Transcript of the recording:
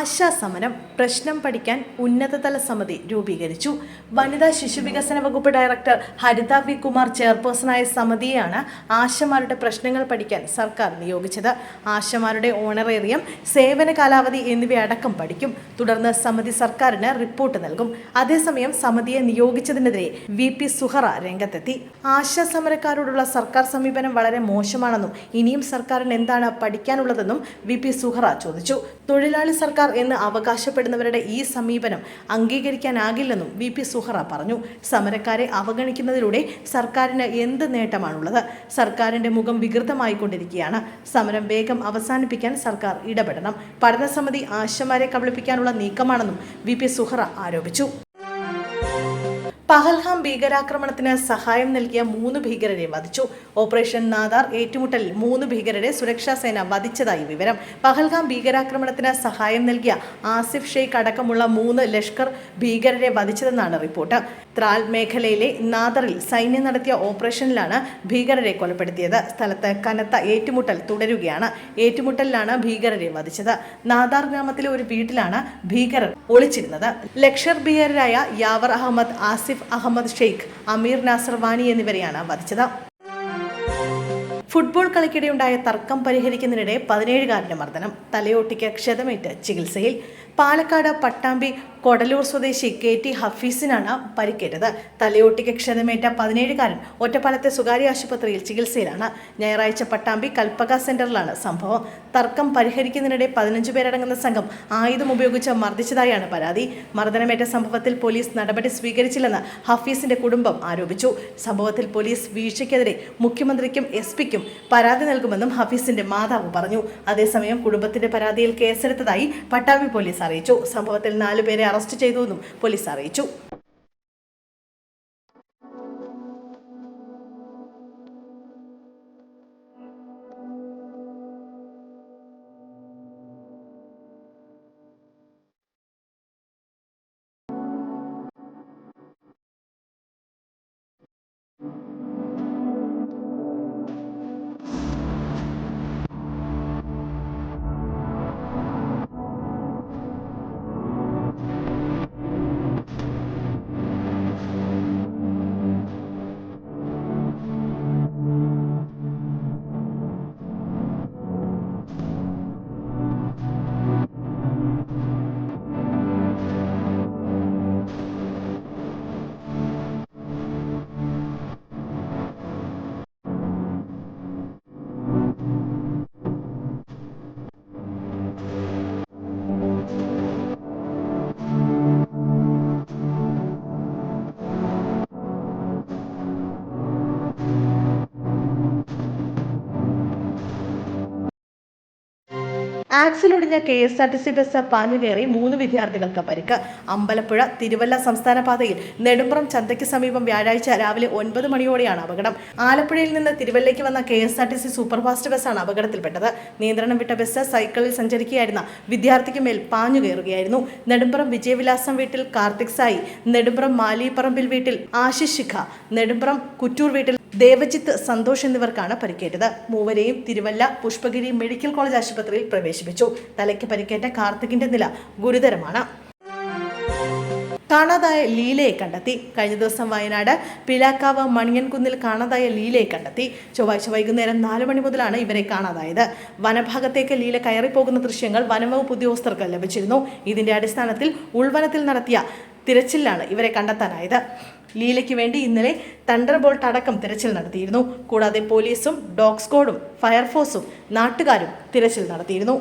ആശാ സമരം പ്രശ്നം പഠിക്കാൻ ഉന്നതതല സമിതി രൂപീകരിച്ചു. വനിതാ ശിശുവികസന വകുപ്പ് ഡയറക്ടർ ഹരിത വി കുമാർ ചെയർപേഴ്സണായ സമിതിയെയാണ് ആശമാരുടെ പ്രശ്നങ്ങൾ പഠിക്കാൻ സർക്കാർ നിയോഗിച്ചത്. ആശമാരുടെ ഓണറേറിയം സേവന കാലാവധി എന്നിവയടക്കം പഠിക്കും. തുടർന്ന് സമിതി സർക്കാരിന് റിപ്പോർട്ട് നൽകും. അതേസമയം സമിതിയെ നിയോഗിച്ചതിനെതിരെ വി പി സുഹറ രംഗത്തെത്തി. ആശാ സമരക്കാരോടുള്ള സർക്കാർ സമീപനം വളരെ മോശമാണെന്നും ഇനിയും സർക്കാരിന് എന്താണ് പഠിക്കാനുള്ളതെന്നും വി പി സുഹറ ചോദിച്ചു. തൊഴിലാളി സർക്കാർ എന്ന് അവകാശപ്പെടുന്നവരുടെ ഈ സമീപനം അംഗീകരിക്കാനാകില്ലെന്നും വി പി സുഹറ പറഞ്ഞു. സമരക്കാരെ അവഗണിക്കുന്നതിലൂടെ സർക്കാരിന് എന്ത് നേട്ടമാണുള്ളത്? സർക്കാരിന്റെ മുഖം വികൃതമായിക്കൊണ്ടിരിക്കുകയാണ്. സമരം വേഗം അവസാനിപ്പിക്കാൻ സർക്കാർ ഇടപെടണം. പഠനസമിതി ആശമാരെ കബളിപ്പിക്കാനുള്ള നീക്കമാണെന്നും വി പി സുഹറ ആരോപിച്ചു. പഹൽഗാം ഭീകരാക്രമണത്തിന് സഹായം നൽകിയ മൂന്ന് ഭീകരരെ വധിച്ചു. ഓപ്പറേഷൻ നാദാർ ഏറ്റുമുട്ടലിൽ മൂന്ന് ഭീകരരെ സുരക്ഷാ സേന വധിച്ചതായി വിവരം. പഹൽഗാം ഭീകരാക്രമണത്തിന് സഹായം നൽകിയ ആസിഫ് ഷെയ്ഖ് അടക്കമുള്ള മൂന്ന് ലഷ്കർ ഭീകരരെ വധിച്ചതെന്നാണ് റിപ്പോർട്ട്. ത്രാൽ മേഖലയിലെ നാദറിൽ സൈന്യം നടത്തിയ ഓപ്പറേഷനിലാണ് ഭീകരരെ കൊലപ്പെടുത്തിയത്. സ്ഥലത്ത് കനത്ത ഏറ്റുമുട്ടൽ തുടരുകയാണ്. ഏറ്റുമുട്ടലിലാണ് ഭീകരരെ വധിച്ചത്. നാദാർ ഗ്രാമത്തിലെ ഒരു വീട്ടിലാണ് ഭീകരർ ഒളിച്ചിരുന്നത്. ലക്ഷർ ഭീകരരായ യാവർ അഹമ്മദ് ആസിഫ് അഹമ്മദ് ഷെയ്ഖ് അമീർ നാസർ വാനി എന്നിവരെയാണ് വധിച്ചത്. ഫുട്ബോൾ കളിക്കിടെയുണ്ടായ തർക്കം പരിഹരിക്കുന്നതിനിടെ പതിനേഴുകാരന്റെ മർദ്ദനം. തലയോട്ടിക്ക് ക്ഷതമേറ്റ് ചികിത്സയിൽ. പാലക്കാട് പട്ടാമ്പി കൊടലൂർ സ്വദേശി കെ ടി ഹഫീസിനാണ് പരിക്കേറ്റത്. തലയോട്ടിക്ക് ക്ഷതമേറ്റ പതിനേഴുകാരൻ ഒറ്റപ്പാലത്തെ സ്വകാര്യ ആശുപത്രിയിൽ ചികിത്സയിലാണ്. ഞായറാഴ്ച പട്ടാമ്പി കൽപ്പക സെന്ററിലാണ് സംഭവം. തർക്കം പരിഹരിക്കുന്നതിനിടെ പതിനഞ്ചു പേരടങ്ങുന്ന സംഘം ആയുധം ഉപയോഗിച്ച് മർദ്ദിച്ചതായാണ് പരാതി. മർദ്ദനമേറ്റ സംഭവത്തിൽ പോലീസ് നടപടി സ്വീകരിച്ചില്ലെന്ന് ഹഫീസിന്റെ കുടുംബം ആരോപിച്ചു. സംഭവത്തിൽ പോലീസ് വീഴ്ചയ്ക്കെതിരെ മുഖ്യമന്ത്രിക്കും എസ് പിക്കും പരാതി നൽകുമെന്നും ഹഫീസിന്റെ മാതാവ് പറഞ്ഞു. അതേസമയം കുടുംബത്തിന്റെ പരാതിയിൽ കേസെടുത്തതായി പട്ടാമ്പി പോലീസ് അറിയിച്ചു. സംഭവത്തിൽ നാലുപേരെ അറസ്റ്റ് ചെയ്തുവെന്നും പോലീസ് അറിയിച്ചു. ആക്സിലൊടിഞ്ഞ K S R T C bus കയറി മൂന്ന് വിദ്യാർത്ഥികൾക്ക് പരിക്ക്. അമ്പലപ്പുഴ തിരുവല്ല സംസ്ഥാന പാതയിൽ നെടുമ്പ്രം ചന്തയ്ക്ക് സമീപം വ്യാഴാഴ്ച രാവിലെ ഒൻപത് മണിയോടെയാണ് അപകടം. ആലപ്പുഴയിൽ നിന്ന് തിരുവല്ലയ്ക്ക് വന്ന K S R T C superfast ബസ്സാണ് അപകടത്തിൽപ്പെട്ടത്. നിയന്ത്രണം വിട്ട ബസ് സൈക്കിളിൽ സഞ്ചരിക്കുകയായിരുന്ന വിദ്യാർത്ഥിക്ക് മേൽ പാഞ്ഞു കയറുകയായിരുന്നു. നെടുമ്പ്രം വിജയവിലാസം വീട്ടിൽ കാർത്തിക് സായി നെടുമ്പ്രം മാലിപ്പറമ്പിൽ വീട്ടിൽ ആശിഷ് ശിഖ നെടുമ്പ്രം കുറ്റൂർ വീട്ടിൽ ദേവജിത്ത് സന്തോഷ് എന്നിവർക്കാണ് പരിക്കേറ്റത്. മൂവരെയും തിരുവല്ല പുഷ്പഗിരി മെഡിക്കൽ കോളേജ് ആശുപത്രിയിൽ പ്രവേശിപ്പിച്ചു. തലയ്ക്ക് പരിക്കേറ്റ കാർത്തികിന്റെ നില ഗുരുതരമാണ്. കാണാതായ ലീലയെ കണ്ടെത്തി. കഴിഞ്ഞ ദിവസം വയനാട് പിലാക്കാവ് മണിയൻകുന്നിൽ കാണാതായ ലീലയെ കണ്ടെത്തി. ചൊവ്വാഴ്ച വൈകുന്നേരം നാല് മണി മുതലാണ് ഇവരെ കാണാതായത്. വനഭാഗത്തേക്ക് ലീല കയറിപ്പോകുന്ന ദൃശ്യങ്ങൾ വനംവകുപ്പ് ഉദ്യോഗസ്ഥർക്ക് ലഭിച്ചിരുന്നു. ഇതിന്റെ അടിസ്ഥാനത്തിൽ ഉൾവനത്തിൽ നടത്തിയ തിരച്ചിലാണ് ഇവരെ കണ്ടെത്താനായത്. ലീലയ്ക്ക് വേണ്ടി ഇന്നലെ തണ്ടർ ബോൾട്ട് അടക്കം തിരച്ചിൽ നടത്തിയിരുന്നു. കൂടാതെ പോലീസും ഡോഗ് സ്ക്വാഡും ഫയർഫോഴ്സും നാട്ടുകാരും തിരച്ചിൽ നടത്തിയിരുന്നു.